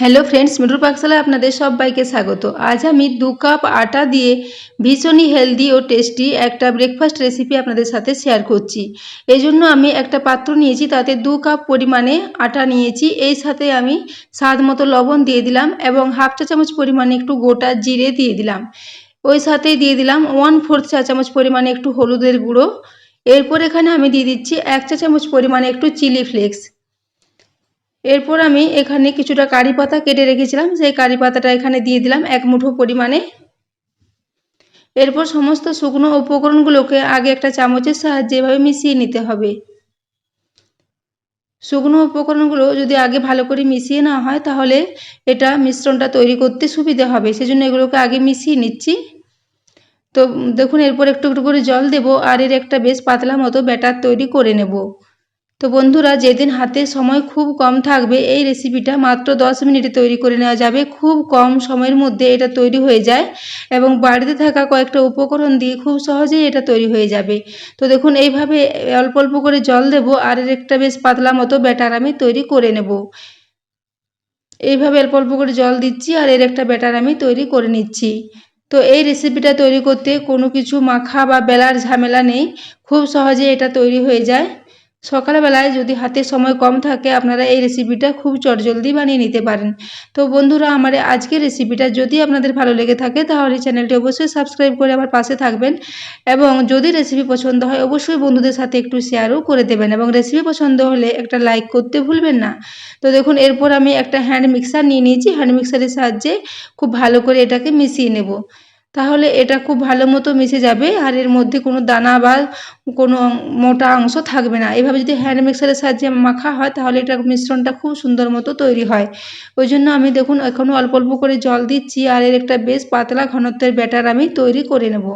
Hello friends মিঠুর পাকশালায় আপনাদের সবাইকে স্বাগত। আজ আমি দু কাপ আটা দিয়ে ভীষণই হেলদি ও টেস্টি একটা ব্রেকফাস্ট রেসিপি আপনাদের সাথে শেয়ার করছি। এই জন্য আমি একটা পাত্র নিয়েছি, তাতে দু কাপ পরিমাণে আটা নিয়েছি। এই সাথে আমি স্বাদ মতো লবণ দিয়ে দিলাম এবং হাফ চা চামচ পরিমাণে একটু গোটা জিরে দিয়ে দিলাম। ওই সাথেই দিয়ে দিলাম ওয়ান ফোর্থ চা চামচ পরিমাণে একটু হলুদের গুঁড়ো। এরপর এখানে আমি দিয়ে দিচ্ছি এক চা চামচ পরিমাণে একটু চিলি ফ্লেক্স এরপর আমি এখানে কিছুটা কারি পাতা কেটে রেখেছিলাম। সেই কারি পাতাটা এখানে দিয়ে দিলাম এক মুঠো পরিমাণে। এরপর সমস্ত শুকনো উপকরণগুলোকে আগে একটা চামচের সাহায্যে এভাবে মিশিয়ে নিতে হবে। শুকনো উপকরণগুলো যদি আগে ভালো করে মিশিয়ে না হয়, তাহলে এটা মিশ্রণটা তৈরি করতে সুবিধে হবে। সেজন্য এগুলোকে আগে মিশিয়ে নিচ্ছি। তো দেখুন, এরপর একটু একটু করে জল দেব আর এর একটা বেশ পাতলা মতো ব্যাটার তৈরি করে নেব। তো বন্ধুরা, যেদিন হাতে সময় খুব কম থাকবে, এই রেসিপিটা মাত্র দশ মিনিটে তৈরি করে নেওয়া যাবে। খুব কম সময়ের মধ্যে এটা তৈরি হয়ে যায় এবং বাড়িতে থাকা কয়েকটা উপকরণ দিয়ে খুব সহজেই এটা তৈরি হয়ে যাবে। তো দেখুন, এইভাবে অল্প অল্প করে জল দেব আর এর একটা বেশ পাতলা মতো ব্যাটার আমি তৈরি করে নেব। এইভাবে অল্প অল্প করে জল দিচ্ছি আর এর একটা ব্যাটার আমি তৈরি করে নিচ্ছি। তো এই রেসিপিটা তৈরি করতে কোনো কিছু মাখা বা বেলার ঝামেলা নেই। খুব সহজে এটা তৈরি হয়ে যায়। সকালবেলায় যদি হাতে সময় কম থাকে, আপনারা এই রেসিপিটা খুব চটজলদি বানিয়ে নিতে পারেন। তো বন্ধুরা, আমার আজকের রেসিপিটা যদি আপনাদের ভালো লেগে থাকে, তাহলে চ্যানেলটি অবশ্যই সাবস্ক্রাইব করে আমার পাশে থাকবেন এবং যদি রেসিপি পছন্দ হয়, অবশ্যই বন্ধুদের সাথে একটু শেয়ারও করে দেবেন এবং রেসিপি পছন্দ হলে একটা লাইক করতে ভুলবেন না। তো দেখুন, এরপর আমি একটা হ্যান্ড মিক্সার নিয়ে নিয়েছি। হ্যান্ড মিক্সারের সাহায্যে খুব ভালো করে এটাকে মিশিয়ে নেব। তাহলে এটা খুব ভালো মতো মিশে যাবে আর এর মধ্যে কোনো দানা বা কোনো মোটা অংশ থাকবে না। এভাবে যদি হ্যান্ড মিক্সারের সাহায্যে মাখা হয় তাহলে এটার মিশ্রণটা খুব সুন্দর মতো তৈরি হয়। ওই জন্য আমি দেখুন এখনও অল্প অল্প করে জল দিচ্ছি আর এর একটা বেশ পাতলা ঘনত্বের ব্যাটার আমি তৈরি করে নেব।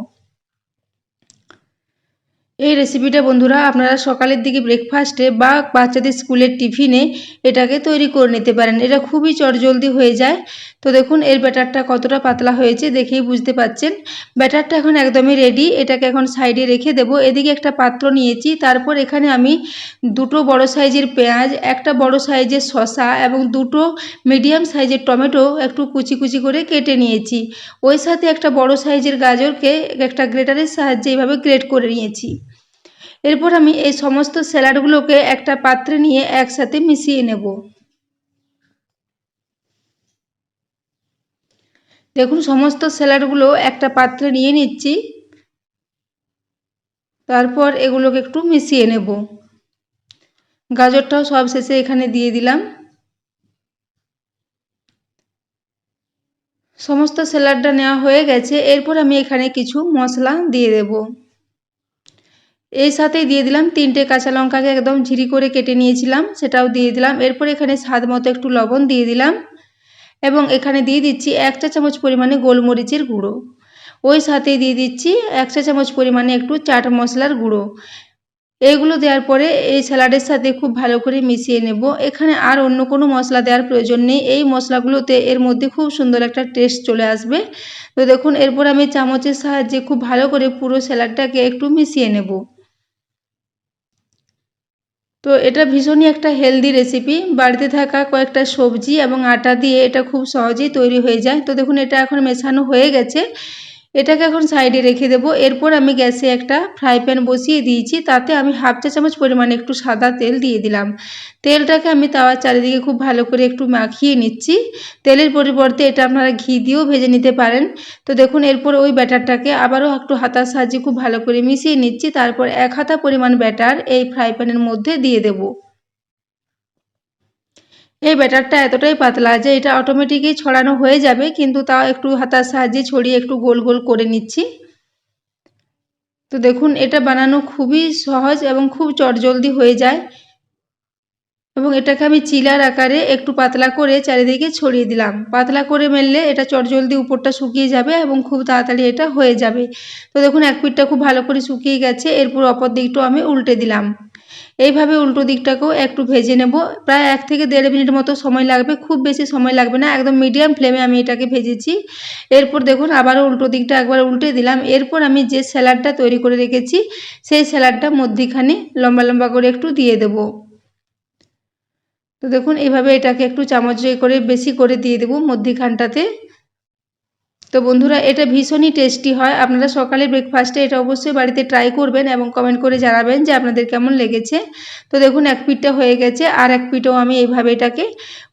এই রেসিপিটা বন্ধুরা আপনারা সকালের দিকে ব্রেকফাস্টে বা বাচ্চাদের স্কুলের টিফিনে এটাকে তৈরি করে নিতে পারেন। এটা খুবই চটজলদি হয়ে যায়। তো দেখুন, এর ব্যাটারটা কতটা পাতলা হয়েছে দেখেই বুঝতে পাচ্ছেন। ব্যাটারটা এখন একদমই রেডি এটাকে এখন সাইডে রেখে দেব। এদিকে একটা পাত্র নিয়েছি, তারপর এখানে আমি দুটো বড় সাইজের পেঁয়াজ, একটা বড় সাইজের শসা এবং দুটো মিডিয়াম সাইজের টমেটো একটু কুচি কুচি করে কেটে নিয়েছি। ওই সাথে একটা বড় সাইজের গাজরকে একটা গ্রেটারের সাহায্যে এইভাবে গ্রেট করে নিয়েছি। এরপর আমি এই সমস্ত স্যালাডগুলোকে একটা পাত্রে নিয়ে একসাথে মিশিয়ে নেব। দেখুন, সমস্ত স্যালাডগুলো একটা পাত্রে নিয়ে নিচ্ছি। তারপর এগুলোকে একটু মিশিয়ে নেব। গাজরটাও সব শেষে এখানে দিয়ে দিলাম। সমস্ত স্যালাডটা নেওয়া হয়ে গেছে। এরপর আমি এখানে কিছু মশলা দিয়ে দেব। এই সাথে দিয়ে দিলাম তিনটে কাঁচা লঙ্কাকে একদম ঝিরি করে কেটে নিয়েছিলাম, সেটাও দিয়ে দিলাম। এরপর এখানে স্বাদ মতো একটু লবণ দিয়ে দিলাম। এবং এখানে দিয়ে দিচ্ছি এক চা চামচ পরিমাণে গোলমরিচের গুঁড়ো। ওই সাথে দিয়ে দিচ্ছি এক চা চামচ পরিমাণে একটু চাট মশলার গুঁড়ো। এইগুলো দেওয়ার পরে এই স্যালাডের সাথে খুব ভালো করে মিশিয়ে নেব। এখানে আর অন্য কোনো মশলা দেওয়ার প্রয়োজন নেই। এই মশলাগুলোতে এর মধ্যে খুব সুন্দর একটা টেস্ট চলে আসবে। তো দেখুন, এরপর আমি চামচের সাহায্যে খুব ভালো করে পুরো স্যালাডটাকে একটু মিশিয়ে নেব। তো এটা ভীষণই একটা হেলদি রেসিপি বাড়িতে থাকা কয়েকটা সবজি এবং আটা দিয়ে এটা খুব সহজেই তৈরি হয়ে যায়। তো দেখুন, এটা এখন মেশানো হয়ে গেছে। এটাকে এখন সাইডে রেখে দেবো। এরপর আমি গ্যাসে একটা ফ্রাই প্যান বসিয়ে দিয়েছি। তাতে আমি হাফ চা চামচ পরিমাণে একটু সাদা তেল দিয়ে দিলাম। তেলটাকে আমি তাওয়ার চারিদিকে খুব ভালো করে একটু মাখিয়ে নিচ্ছি। তেলের পরিবর্তে এটা আপনারা ঘি দিয়েও ভেজে নিতে পারেন। তো দেখুন, এরপর ওই ব্যাটারটাকে আবারও একটু হাতার সাহায্যে খুব ভালো করে মিশিয়ে নিচ্ছি। তারপর এক হাতা পরিমাণ ব্যাটার এই ফ্রাই প্যানের মধ্যে দিয়ে দেবো। এই ব্যাটারটা এতটাই পাতলা যে এটা অটোমেটিকই ছড়ানো হয়ে যাবে, কিন্তু তাও একটু হাতার সাহায্যে ছড়িয়ে একটু গোল গোল করে নিচ্ছি। তো দেখুন, এটা বানানো খুবই সহজ এবং খুব চটজলদি হয়ে যায়। এবং এটাকে আমি চিলার আকারে একটু পাতলা করে চারিদিকে ছড়িয়ে দিলাম। পাতলা করে মেললে এটা চটজলদি উপরটা শুকিয়ে যাবে এবং খুব তাড়াতাড়ি এটা হয়ে যাবে। তো দেখুন, এক পিঠটা খুব ভালো করে শুকিয়ে গেছে, এরপর অপর দিকটাও আমি উল্টে দিলাম। এইভাবে উল্টো দিকটাকেও একটু ভেজে নেব। প্রায় এক থেকে দেড় মিনিট মতো সময় লাগবে, খুব বেশি সময় লাগবে না, একদম মিডিয়াম ফ্লেমে আমি এটাকে ভেজেছি। এরপর দেখুন আবারও উল্টো দিকটা একবার উল্টে দিলাম। এরপর আমি যে স্যালাডটা তৈরি করে রেখেছি, সেই স্যালাডটা মধ্যিখানে লম্বা লম্বা করে একটু দিয়ে দেবো। তো দেখুন এইভাবে এটাকে একটু চামচ করে বেশি করে দিয়ে দেবো মধ্যিখানটাতে। তো বন্ধুরা, এটা ভীষণই টেস্টি হয়। আপনারা সকালে ব্রেকফাস্টে এটা অবশ্যই বাড়িতে ট্রাই করবেন এবং কমেন্ট করে জানাবেন যে আপনাদের কেমন লেগেছে। তো দেখুন, এক পিঠটা হয়ে গেছে আর এক পিঠও আমি এইভাবে এটাকে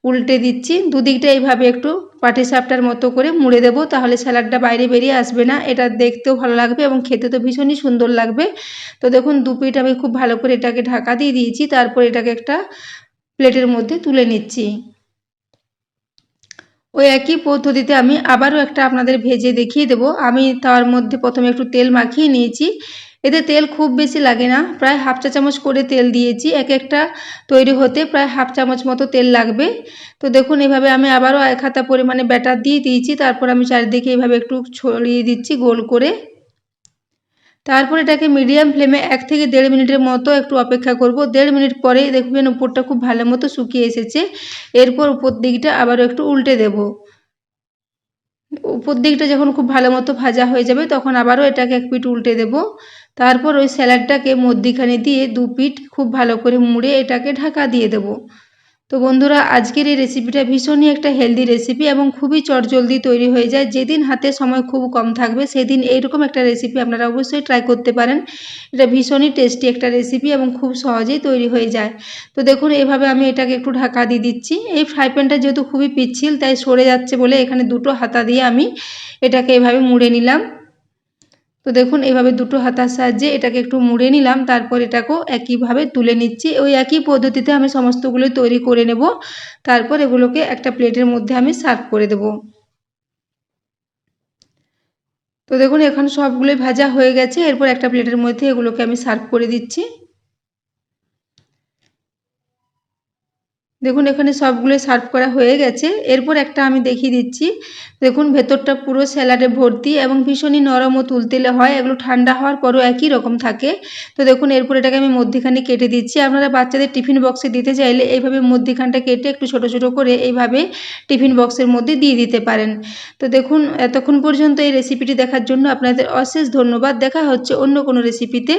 উল্টে দিচ্ছি। দুদিকটা এইভাবে একটু পাটি সাপটার মতো করে মুড়ে দেব, তাহলে স্যালাডটা বাইরে বেরিয়ে আসবে না। এটা দেখতেও ভালো লাগবে এবং খেতে তো ভীষণই সুন্দর লাগবে। তো দেখুন, দু পিঠ আমি খুব ভালো করে এটাকে ঢাকা দিয়ে দিয়েছি। তারপর এটাকে একটা প্লেটের মধ্যে তুলে নিচ্ছি। ওই একই পদ্ধতিতে আমি আবারও একটা আপনাদের ভেজে দেখিয়ে দেব। আমি তার মধ্যে প্রথমে একটু তেল মাখিয়ে নিয়েছি। এতে তেল খুব বেশি লাগে না। প্রায় হাফ চা চামচ করে তেল দিয়েছি। এক একটা তৈরি হতে প্রায় হাফ চামচ মতো তেল লাগবে। তো দেখুন, এভাবে আমি আবারও এক হাতা পরিমাণে ব্যাটার দিয়ে দিয়েছি। তারপর আমি চারিদিকে এভাবে একটু ছড়িয়ে দিচ্ছি গোল করে। তারপর এটাকে মিডিয়াম ফ্লেমে এক থেকে দেড় মিনিটের মতো একটু অপেক্ষা করব। দেড় মিনিট পরে দেখবেন উপরটা খুব ভালো মতো শুকিয়ে এসেছে। এরপর উপর দিকটা আবারও একটু উল্টে দেব। উপর দিকটা যখন খুব ভালো মতো ভাজা হয়ে যাবে, তখন আবারও এটাকে এক পিঠ উল্টে দেব। তারপর ওই স্যালাডটাকে মধ্যিখানে দিয়ে দু পিঠ খুব ভালো করে মুড়ে এটাকে ঢাকা দিয়ে দেবো। তো বন্ধুরা, আজকের এই রেসিপিটা ভীষণই একটা হেলদি রেসিপি এবং খুবই চটজলদি তৈরি হয়ে যায়। যেদিন হাতে সময় খুব কম থাকবে, সেদিন এইরকম একটা রেসিপি আপনারা অবশ্যই ট্রাই করতে পারেন। এটা ভীষণই টেস্টি একটা রেসিপি এবং খুব সহজেই তৈরি হয়ে যায়। তো দেখুন এইভাবে আমি এটাকে একটু ঢাকা দিয়ে দিচ্ছি। এই ফ্রাই প্যানটা যেহেতু খুবই পিচ্ছিল, তাই সরে যাচ্ছে বলে এখানে দুটো হাতা দিয়ে আমি এটাকে এভাবে মুড়ে নিলাম। তো দেখুন এইভাবে দুটো হাতার সাহায্যে এটাকে একটু মুড়ে নিলাম, তারপর এটাকেও একইভাবে তুলে নিচ্ছি। ওই একই পদ্ধতিতে আমি সমস্তগুলো তৈরি করে নেব, তারপর এগুলোকে একটা প্লেটের মধ্যে আমি সার্ভ করে দেব। তো দেখুন, এখন সবগুলোই ভাজা হয়ে গেছে, এরপর একটা প্লেটের মধ্যে এগুলোকে আমি সার্ভ করে দিচ্ছি। দেখুন, এখানে সবগুলো সার্ভ করা হয়ে গেছে। এরপর একটা আমি দেখিয়ে দিচ্ছি। দেখুন, ভেতরটা পুরো স্যালাডে ভর্তি এবং ভীষণই নরম ও তুলতেলে হয়। এগুলো ঠান্ডা হওয়ার পরও একই রকম থাকে। তো দেখুন, এরপর এটাকে আমি মধ্যিখানে কেটে দিচ্ছি। আপনারা বাচ্চাদের টিফিন বক্সে দিতে চাইলে এইভাবে মধ্যিখানটা কেটে একটু ছোট ছোট করে এইভাবে টিফিন বক্সের মধ্যে দিয়ে দিতে পারেন। তো দেখুন, এতক্ষণ পর্যন্ত এই রেসিপিটি দেখার জন্য আপনাদের অশেষ ধন্যবাদ। দেখা হচ্ছে অন্য কোনো রেসিপিতে